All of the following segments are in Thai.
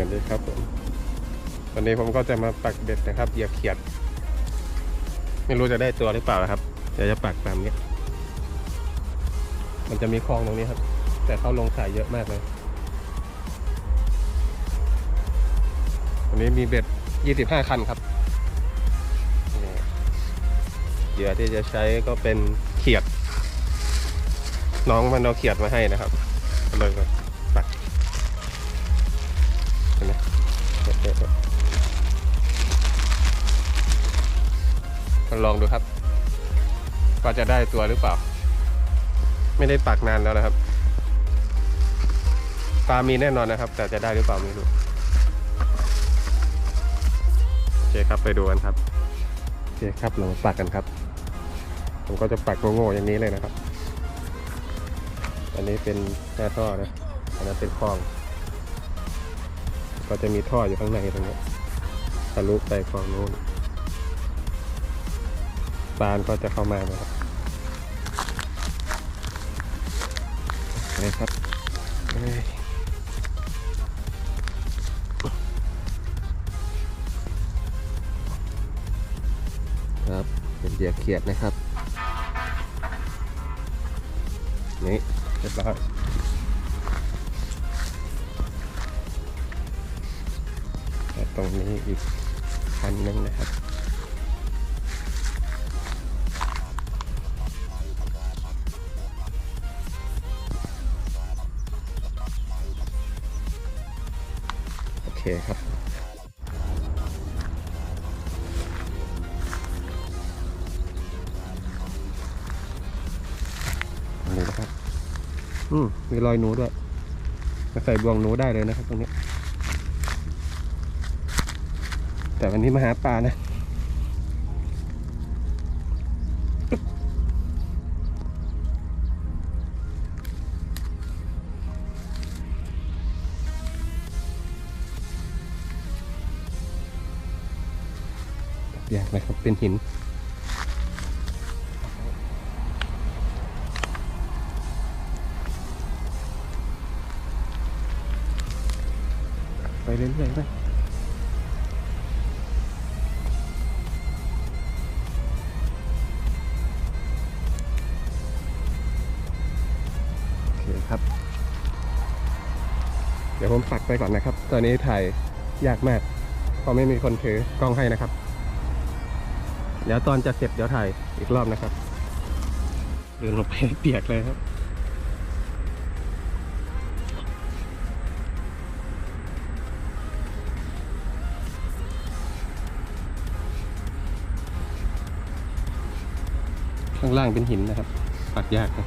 วัสดีครับผมวันนี้ผมก็จะมาปักเบ็ดนะครับเหยียบเขียด ไม่รู้จะได้ตัวหรือเปล่านะครับเดี๋ยวจะปักตามนี้มันจะมีคลองตรงนี้ครับ แต่เขาลงสายเยอะมากเลยวันนี้มีเบ็ด 25 คันครับเหยื่อที่จะใช้ก็เป็นเขียด น้องมันเอาเขียดมาให้นะครับเลยมาปั ลองดูครับ ว่าจะได้ตัวหรือเปล่า ไม่ได้ปักนานแล้วนะครับ ปลามีแน่นอนนะครับ แต่จะได้หรือเปล่าไม่รู้โอเคครับไปดูกันครับโอเคครับเรามาปักกันครับ ผมก็จะปักโง่ๆอย่างนี้เลยนะครับ อันนี้เป็นแค่ท่อนะอันนั้นเป็นคลอง ก็จะมีท่ออยู่ข้างในตรงนี้ทะลุไปคลองนู้น ปลานก็จะเข้ามานะครับนี่ครับครับเป็นเหยียบเขียดนะครับ นี่เรียบร้อยตรงนี้อีกคันหนึงนะครับ เคครับตรงนี้นะครับ อืม มีรอยหนูด้วย มาใส่บวงหนูได้เลยนะครับตรงนี้ แต่วันนี้มาหาปลานะ ยากนะครับ เป็นหิน ไปเรื่อยๆไปโอเคครับเดี๋ยวผมปักไปก่อนนะครับ ตอนนี้ถ่ายยากมากเพราะไม่มีคนถือกล้องให้นะครับ เดี๋ยวตอนจะเสร็จเดี๋ยวถ่ายอีกรอบนะครับเดินลงไปเปียกเลยครับข้างล่างเป็นหินนะครับปักยากนะ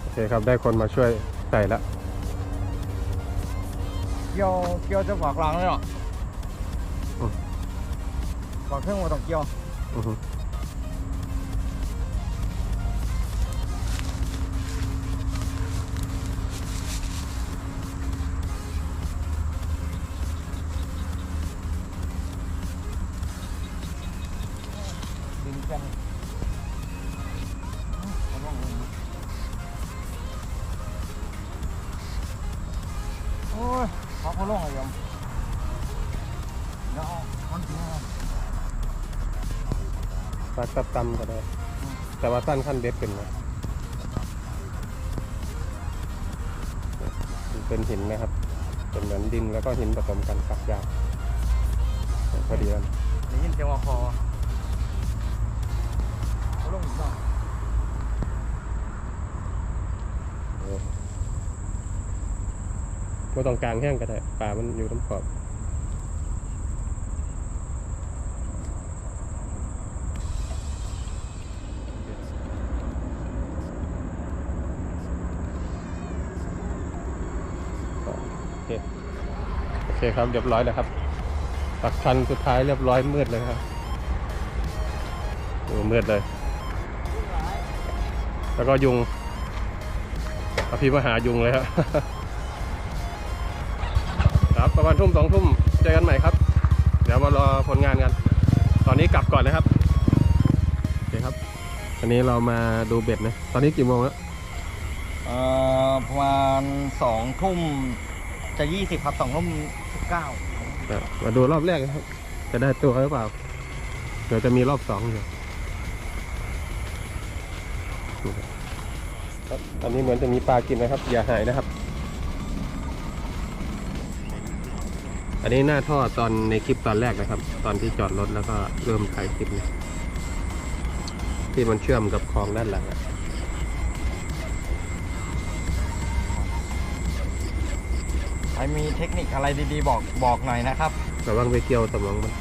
โอเคครับได้คนมาช่วยใส่ละเกี่ยวเกี่ยวจะฝากหลังเลยเหรอ เครื่องมาต้องเกี่ยว อือฮึ ตับตำก็ได้ แต่ว่าสั้นขั้นเด็ดเป็นนะมันเป็นหินนะครับ เป็นเหมือนดินแล้วก็หินผสมกันปักยากพอดีกันได้ยินเสียงว่าคอเขาลงอีกเนาะไม่ต้องกลางแห้งก็ได้ป่ามันอยู่น้ำขอบโอเคโอเคครับเรียบร้อยแล้วครับปักคันสุดท้ายเรียบร้อยมืดเลยครับโอ้มืดเลย แล้วก็ยุงอภิมหายุงเลยครับครับประมาณทุ่มสองทุ่มเจอกันใหม่ครับ เดี๋ยวมารอผลงานกัน ตอนนี้กลับก่อนนะครับโอเคครับอันนี้เรามาดูเบ็ดนะ ตอนนี้กี่โมงแล้วประมาณสองทุ่มจะยี่สิบครับสองทุ่ม เก้าอะมาดูรอบแรกนะครับ จะได้ตัวหรือเปล่า เดี๋ยวจะมีรอบสองอยู่ครับอันนี้เหมือนจะมีปลากินนะครับ อย่าหายนะครับ อันนี้หน้าท่อตอนในคลิปตอนแรกนะครับ ตอนที่จอดรถแล้วก็เริ่มถ่ายคลิปเนี่ยที่มันเชื่อมกับคลองด้านหลังอะ มีเทคนิคอะไรดีๆ บอกบอกหน่อยนะครับระวังไปเกี่ยวสมองมัน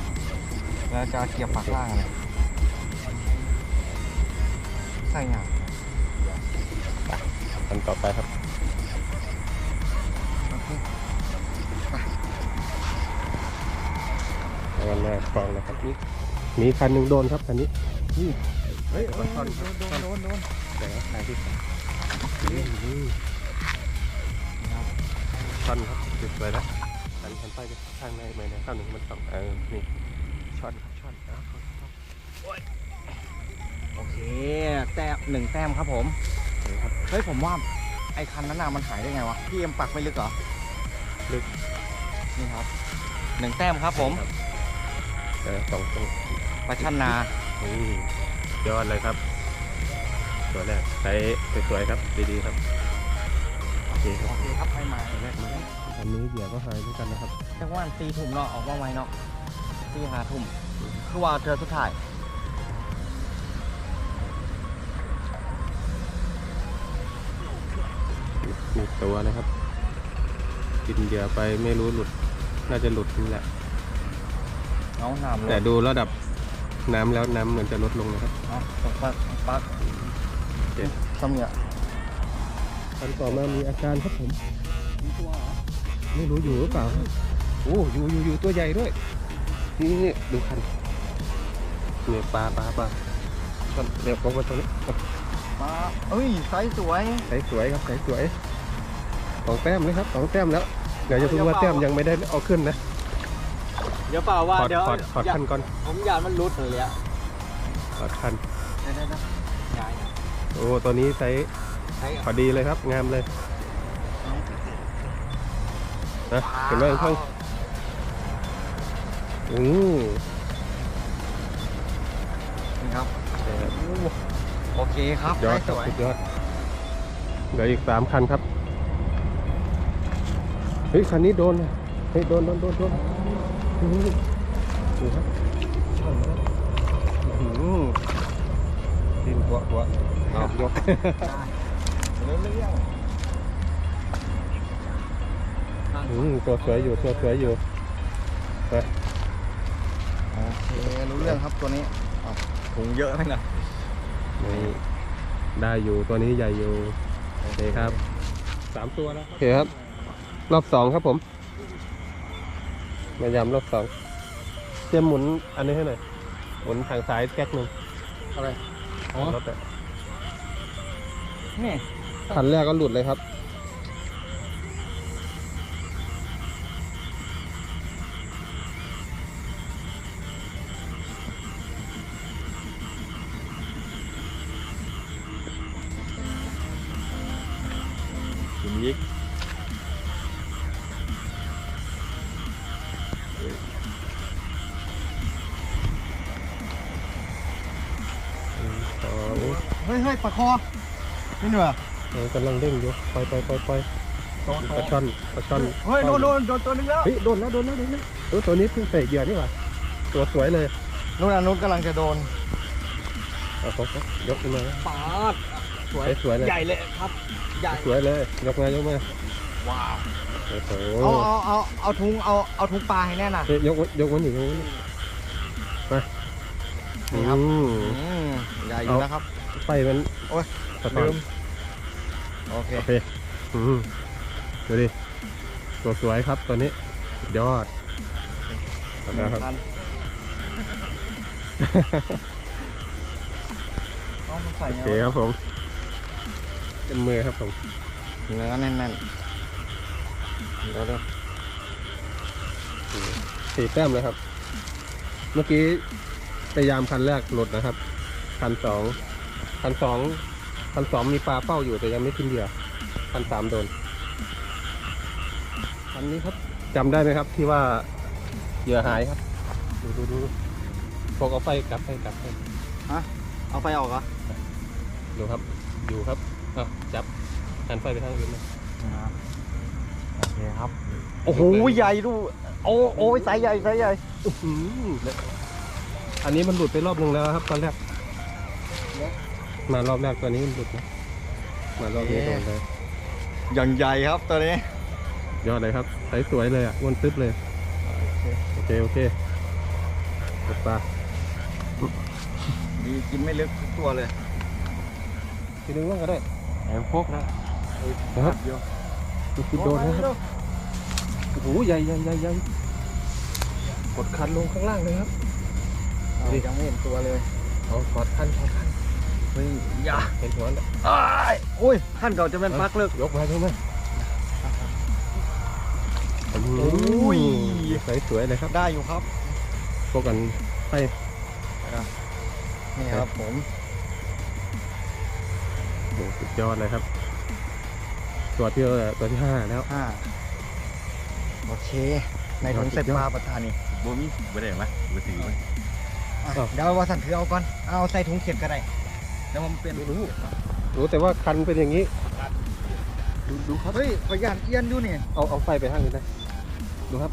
แล้วจะเกี่ยวปากล่างเลยใส่งานอันต่อไปครับแล้วก็หน้าคลองนะครับนี่มีคันหนึ่งโดนครับคันนี้นี่เฮ้ยเอาท่อนครับโดนโดนโดนเดี๋ยวถ่ายที่นี่นี่ ท่อนครับติดไว้แล้วหันหันไปดิข้างในไหมเนี่ยข้างหนึ่งมันสองเออนี่ช็อตครับช็อตเอาโอเคแต้มหนึ่งแต้มครับผมนี่ครับเฮ้ยผมว่าไอ้คันนั้นน่ะมันหายได้ไงวะพี่เอ็มปักไม่ลึกเหรอลึกนี่ครับหนึ่งแต้มครับผมเออสองตรงปลาชันนานี่ยอดเลยครับ ตัวแรกใช้สวยๆครับดีๆครับโอ เคครับโอเคครับไปมาตัวแรกมาอันนี้เหยื่อก็หายเหมือนกันนะครับจังหวะตีถุ่มเนาะออกมาไว้เนาะตีหาถุ่มคือว่าเธอสุดท้ายมีตัวนะครับ กินเหยื่อไปไม่รู้หลุด น่าจะหลุดนี่แหละเอาหนามเลแต่ยดูระดับน้ำแล้วน้ำเหมือนจะลดลงนะครับเอาตกปักปักเจ็ดสมีย คันต่อมามีอาการครับผมมีตัวเหรอไม่รู้อยู่หรือเปล่าครับโอ้อยู่อยู่อยู่ตัวใหญ่ด้วยนี่นี่ดูคันเนี่ยปลาปลาปลาต้นเดี๋ยวผมมาตรงนี้มาเอ้ยไซส์สวยใสสวยครับใสสวยสองแต้มเลยครับสองแต้มแล้วเดี๋ยวจะพูดว่าแต้มยังไม่ได้เอาขึ้นนะเดี๋ยวเปล่าว่าถอดเดี๋ยวถอดถอดคันก่อนผมอยากมันรุดเลยอะถอดคันได้ได้ได้ยายโอ้ตัวนี้ไซส์ใช้ พอดีเลยครับ งามเลยนะเห็นไหมข้างอือนี่ครับนี่ครับโอเคครับยอดไซครับส์สวยสุดยอดเหลืออีกสามคันครับ เฮ้ย คันนี้โดนนะเฮ้ยโดนโดนโดนโดนอื้อหือดูครับช่อนแล้วอื้อหือดินหัวหัวเอายกเรื่ องเรื่องอืมตัวสวยอยู่ตัวสวยอยู่ไปโอเครู้เรื่องครับตัวนี้อ้าวถุงเยอะไหมนะนี่ได้อยู่ตัวนี้ใหญ่อยู่โอเคครับสามตัวแล้วโอเคครับ รอบสองครับผมมายำรอบสองเตรียมหมุนอันนี้ให้หน่อยหมุนทางซ้ายแก๊กหนึ่งอะไรอ๋อรถอะนี่ คันแรกก็หลุดเลยครับถุงยิกสองเฮ้ยเฮ้ยปลาคอนี่เหนือเออ กำลังเด้งอยู่ปล่อยปล่อยปล่อยปล่อยโดนปลาช่อนปลาช่อนเฮ้ยโดนโดนโดนตัวนึงแล้วเฮ้ยโดนแล้วโดนแล้วโดนแล้วตัวตัวนี้เพิ่งใส่เหยื่อนี่หว่าตัวสวยเลยนู่นน่ะนู่นกำลังจะโดนเอาเขาเขายกขึ้นมาปาดสวยเฮ้ยสวยเลยใหญ่เลยครับใหญ่สวยเลยยกมายกมาว้าวโอ้โหเอาเอาเอาเอาถุงเอาเอาถุงปลาให้แน่น่ะเฮ้ยยกยกมันอยู่ตรงนี้มานี่ครับอืมอืมใหญ่อยู่นะครับไฟมันโอ๊ยสะท้อนลืม โอเค โอเคอืมดูดิตัวสวยครับตัวนี้สุดยอดนะครับทันต้องใส่โอเงเคครับผมเป็นมือครับผมเนื้อแน่นๆเดี๋ยวเดี๋ยวสี่แต้มเลยครับ เมื่อกี้พยายามคันแรกหลุดนะครับ คันสองคันสอง คันสองมีปลาเป้าอยู่แต่ยังไม่ขึ้นเหยื่อพันสามโดนอันนี้ครับจำได้ไหมครับที่ว่าเหยื่อหายครับ ดูดูดูพวกเอาไฟกลับไฟกลับให้เอาไฟออกเหรอดูครับอยู่ครับอะจับหันไฟไปทางอื่นนะโอเคครับ โอ้โหใหญ่ดูโอ้โอ้ยไซส์ใหญ่ไซส์ใหญ่อื้อหืออันนี้มันหลุดไปรอบหนึ่งแล้วครับตอนแรก มารอบแรกตัวนี้มันหลุดนะมารอบนี้โดนเลยอย่างใหญ่ครับตัวนี้ยอดเลยครับใสสวยเลยอะอ้วนตึ๊บเลย โอเค โอเคตกปลาดีกินไม่ลึกทุกตัวเลยทีนึงว่างก็ได้แอบพกนะนะครับเดียวดูคิดโดนนะครับโอ้โหใหญ่ใหญ่ใหญ่ใหญ่กดคันลงข้างล่างเลยครับเอายังไม่เห็นตัวเลยเอากดคันกดคัน เฮ้ยอยาเห็นหัวแล้วอ้ายโอ้ยขั้นเก่าจะเป็นปักเลิกยกมาใช่ไหมโอ้ยใสสวยเลยครับได้อยู่ครับพวกกันให้นี่ครับผมโอ้โหสุดยอดเลยครับ ตัวที่ตัวที่ห้าแล้วอ่าโอเค ในถุงเสร็จปลาประธานนี่บ่มีบ่ได้ไหมบ่ถือไหมอะเดี๋ยวว่าสันถือเอาก่อน เอาใส่ถุงเขียดก็ได้ เดี๋ยวมันเป็นไม่รู้รู้แต่ว่าคันเป็นอย่างนี้ ดูดูครับเฮ้ยขอยานเอียนดูนี่เอาเอาไฟไปทางนี้ได้ดูครับ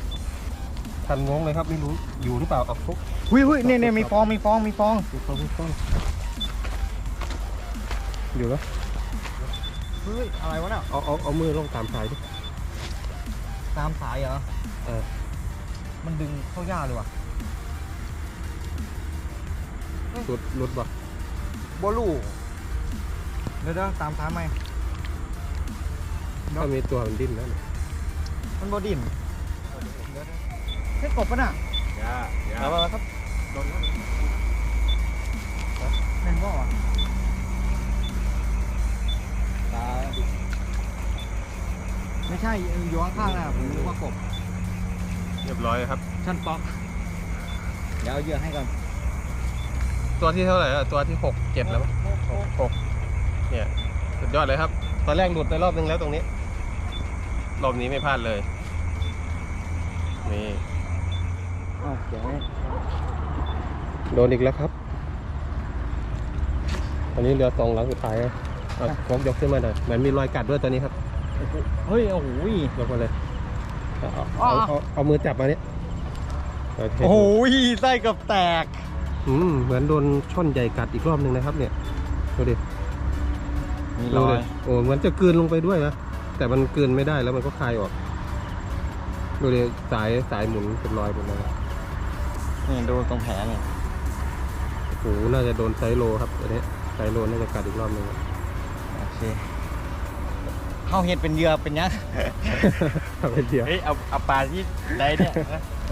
คันงงเลยครับไม่รู้อยู่หรือเปล่าเอาฟุกหุ้ยหุ้ยเนี่ยเนี่ยมีฟองมีฟองมีฟองมีฟองมีฟองอยู่แล้วเฮ้ยอะไรวะเนี่ยเอาเอาเอามือลงตามสายดิตามสายเหรอเออมันดึงเข้ายากเลยว่ะหลุดหลุดบ่ บอลูเดี๋ยวเดี๋ยวตามสายไหมถ้ามีตัวมันดิ้นแล้วเนี่ยมันบอดินเฮ้ยกบปะน่ะย่าย่าเอามาครับเป็นบ่อะตาไม่ใช่อยู่ข้างๆนะผมนึกว่ากบ เรียบร้อยครับ ชั้นป๊อก เดี๋ยวเอาเหยื่อให้ก่อน ตัวที่เท่าไหร่อะตัวที่หกเจ็ดแล้วมั้งหกหกเนี่ยสุดยอดเลยครับ ตอนแรกหลุดไปรอบนึงแล้วตรงนี้ รอบนี้ไม่พลาดเลย นี่อ้าวเดี๋ยวให้โดนอีกแล้วครับตอนนี้เหลือสองหลังสุดท้ายนะเอาพกยกขึ้นมาหน่อยเหมือนมีรอยกัดด้วยตัวนี้ครับเฮ้ยโอ้โหยกมาเลยเอาเอาอ๋อเอาเอาเอามือจับมาเนี่ยโอเคโอ้โหไส้เกับแตก อืมเหมือนโดนช่อนใหญ่กัดอีกรอบหนึ่งนะครับ เนี่ยดูดิมีดูรอดิยโอ้เหมือนจะกลืนลงไปด้วยนะแต่มันกลืนไม่ได้แล้วมันก็คายออกดูดิสายสายหมุนเป็นรอยหมดเลยนี่ดูตรงแผลนี่โอ้โหน่าจะโดนไซโลครับอันนี้ไซโลน่าจะกัดอีกรอบหนึ่งโอเคเข้าเห็ดเป็นเหยื่อเป็นยังเอาไปเดียวเฮ้ยเอาเอาปลาที่ได้เนี่ย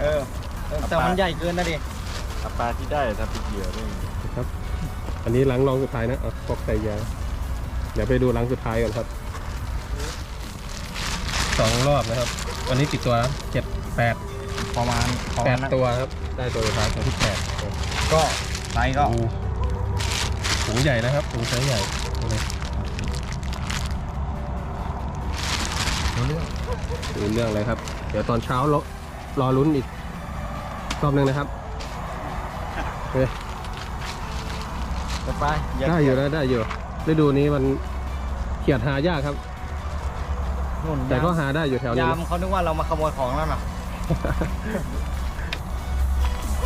เออแต่มันใหญ่เกินนะดิ เอาปลาที่ได้ถ้าเป็นเหยื่อนี่ครับ อันนี้หลังรองสุดท้ายนะเอาฟอกใส่ยา เดี๋ยวไปดูหลังสุดท้ายก่อนครับ สองรอบนะครับ วันนี้กี่ตัวเจ็ดแปดประมาณประแปมาดนั้นตัวครับ ได้ตัวสุดท้ายตัวที่แปดก็ไซส์ก็หถุงใหญ่นะครับถุงไซส์ใหญ่ดูเลยรู้เรื่องดูเรื่องเลยครับ เดี๋ยวตอนเช้ารอรอลุ้นอีกรอบหนึ่งนะครับ เฮ้ยจะไปได้อยู่นะได้อยู่ฤดูนี้มันเขียดหายากครับนุ่นแต่ก็ยามหาได้อยู่แถวนี้ยามนะเขานึกว่าเรามาขโมยของแล้วน่ะ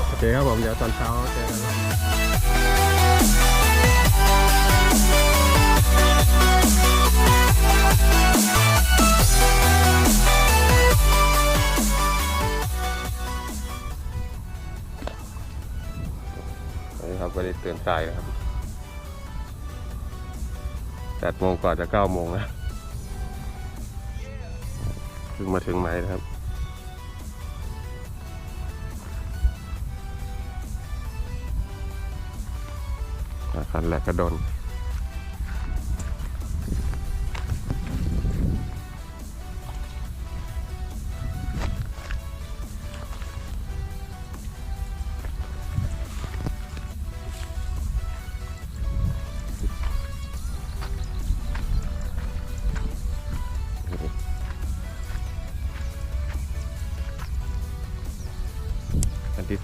โอเคครับผมเดี๋ยวตอนเช้าเจอกันครับนี่ ครับวันนี้ตื่นสายนะครับแปดโมงกว่าจะเก้าโมงแล้วเพิ่งมาถึงไหมนะครับคันแรกก็โดน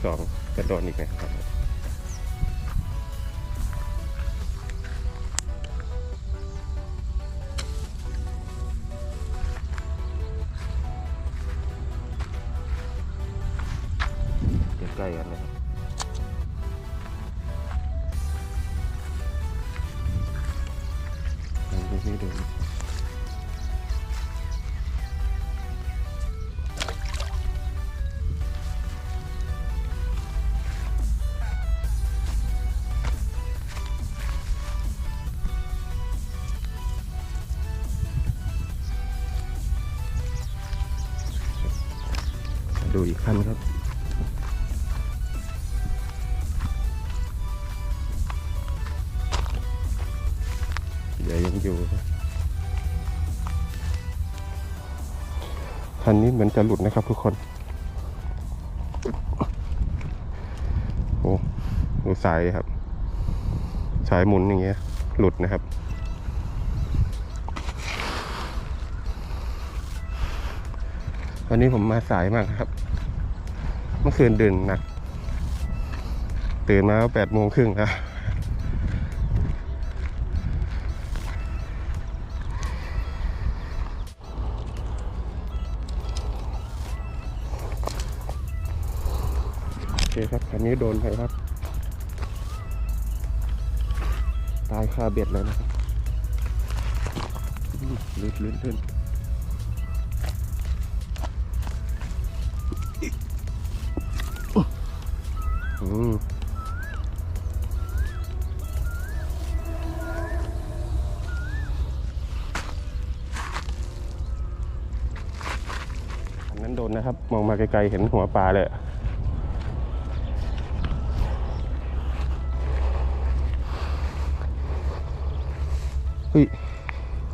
สองกระโดดอีกไหมครับ ดูอีกขั้นครับ เดี๋ยวยังอยู่คันนี้เหมือนจะหลุดนะครับทุกคน โอ้ดูสายครับ สายหมุนอย่างเงี้ย หลุดนะครับวันนี้ผมมาสายมากครับ มื่อคืนดื่นหนัก ตื่นมาแปดโมงครึ่งครับโอเคครับคันนี้โดนไปครับ ตายคาเบ็ดเลยนะครับลื่นลื่นลื่น ไกลๆเห็นหัวปลาเลยอะเฮ้ย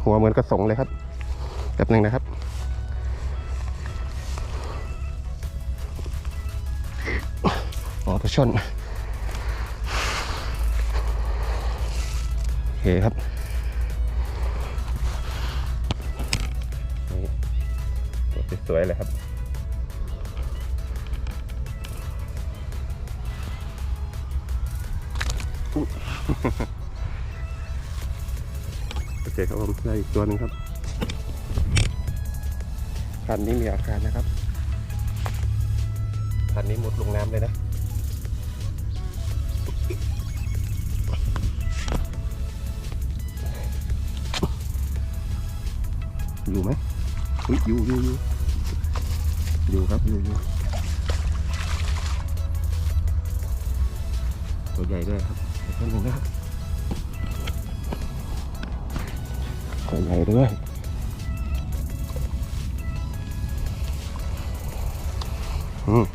หัวเหมือนกระสงเลยครับแป๊บหนึ่งนะครับ อ๋อปลาช่อนโอเคครับ ตัวหนึ่งครับคันนี้มีอาการนะครับคันนี้หมดลงน้ำเลยนะอยู่ไหมอุ๊ยอยู่อยู่อยู่อยู่ครับอยู่อยู่ตัวใหญ่ด้วยครับเดี๋ยวแป๊บนึงนะครับ ตัวใหญ่ด้วยอืม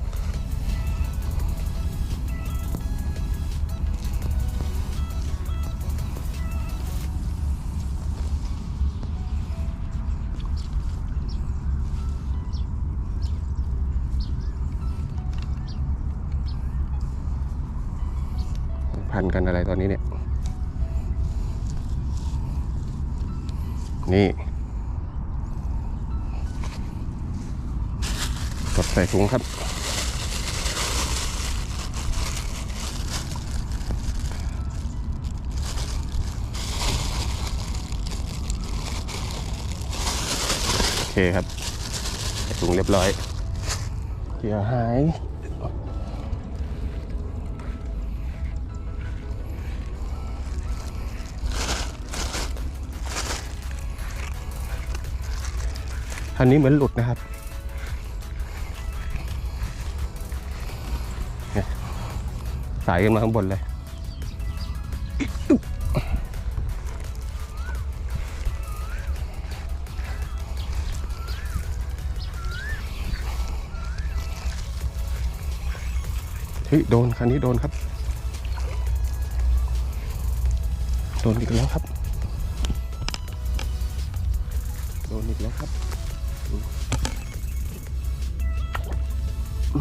พันกันอะไรตอนนี้เนี่ย นี่กดใส่ถุงครับโอเคครับใส่ถุงเรียบร้อยเดี๋ยวหาย อันนี้เหมือนหลุดนะครับ สายขึ้นมาข้างบนเลย เฮ้ย โดน คันนี้โดนครับ โดนอีกแล้วครับ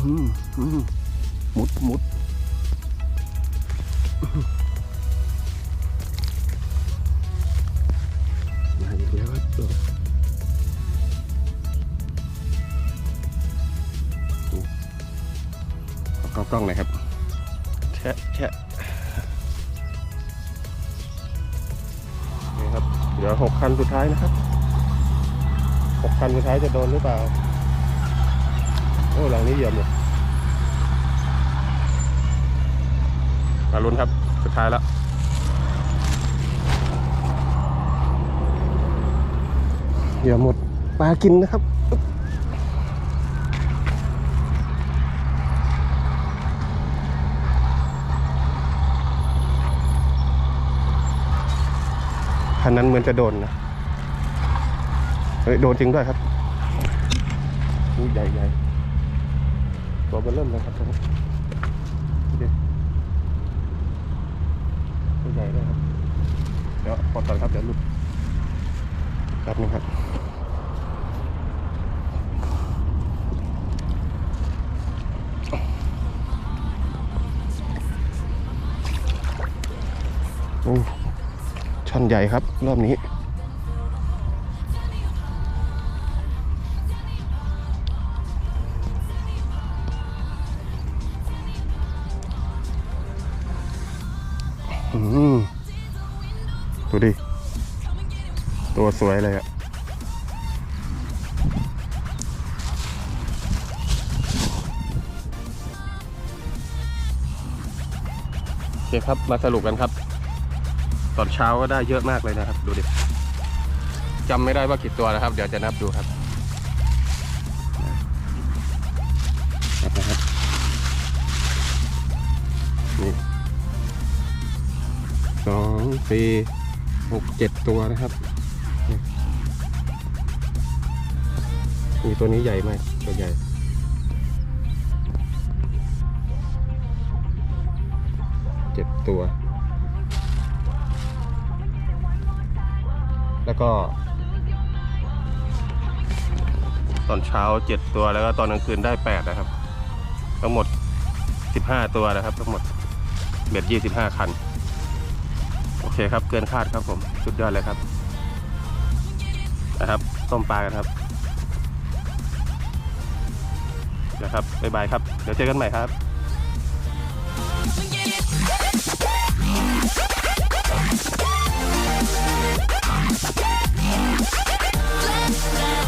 มุดมุดมาอีกแล้วครับตัวโอ้เอากล้องหน่อยครับแชะแชะนี่ครับ เดี๋ยวหกคันสุดท้ายนะครับหกคันสุดท้ายจะโดนหรือเปล่า อ้หลังนี้เยียบหมดมาลุ้นครับ สุดท้ายแล้วเหยียบหมดปลากินนะครับคันนั้นเหมือนจะโดนนะเฮ้ยโดนจริงด้วยครับอู้ใหญ่ใหญ่ ตัวมันเริ่มแล้วครับตรงนี้ดูดิตัวใหญ่ด้วยครับ เดี๋ยวปลดก่อนครับ เดี๋ยวหลุดแป๊บนึงครับโอ้ช่อนใหญ่ครับ รอบนี้ ดูดิ ตัวสวยเลยอะโอเคครับ มาสรุปกันครับ ตอนเช้าก็ได้เยอะมากเลยนะครับ ดูดิจำไม่ได้ว่ากี่ตัวนะครับ เดี๋ยวจะนับดูครับนับนะครับนี่สองสี่ หกเจ็ดตัวนะครับมีตัวนี้ใหญ่มากตัวใหญ่เจ็ดตัว แล้วก็ ตอนเช้าเจ็ดตัวแล้วก็ตอนกลางคืนได้แปดนะครับ ทั้งหมดสิบห้าตัวนะครับ ทั้งหมดเบ็ดยี่สิบห้าคัน โอเคครับเกินคาดครับผมสุดยอดเลยครับนะครับต้มปลากันครับนะครับบ๊ายบายครับ เดี๋ยวเจอกันใหม่ครับ Come and get it.